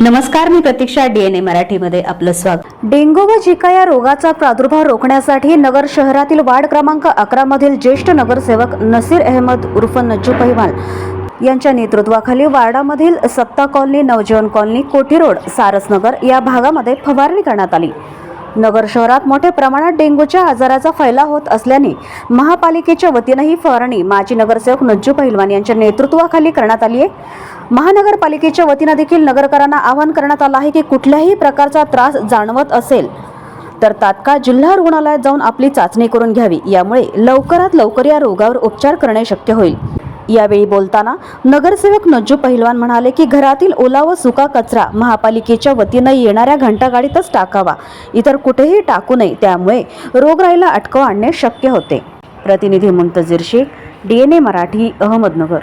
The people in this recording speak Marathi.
नमस्कार मी प्रतीक्षा डीएनए मराठीमध्ये आपलं स्वागत. डेंग्यू व झिका या रोगाचा प्रादुर्भाव रोखण्यासाठी नगर शहरातील वार्ड क्रमांक अकरा मधील ज्येष्ठ नगरसेवक नसीर अहमद उर्फ नज्जू पहिवाल यांच्या नेतृत्वाखाली वार्डामधील सत्ता colony Navjivan colony Kothi road Sarasnagar या भागामध्ये फवारणी करण्यात आली. नगर शहरात मोठ्या प्रमाणात डेंग्यूच्या आजाराचा फैलाव होत असल्याने महापालिकेच्या वतीनं ही फवारणी माजी नगरसेवक नज्जू पहिलवान यांच्या नेतृत्वाखाली करण्यात आली आहे. महानगरपालिकेच्या वतीनं देखील नगरकरांना आवाहन करण्यात आलं आहे की कुठल्याही प्रकारचा त्रास जाणवत असेल तर तात्काळ जिल्हा रुग्णालयात जाऊन आपली चाचणी करून घ्यावी. यामुळे लवकरात लवकर या रोगावर उपचार करणे शक्य होईल. यावेळी बोलताना नगरसेवक नज्जू पहिलवान म्हणाले की घरातील ओला व सुका कचरा महापालिकेच्या वतीनं येणाऱ्या घंटागाडीतच टाकावा. इतर कुठेही टाकू नये त्यामुळे रोगराईला अटकाव आणणे शक्य होते. प्रतिनिधी Muntazir Shaikh D N A Marathi Ahmednagar.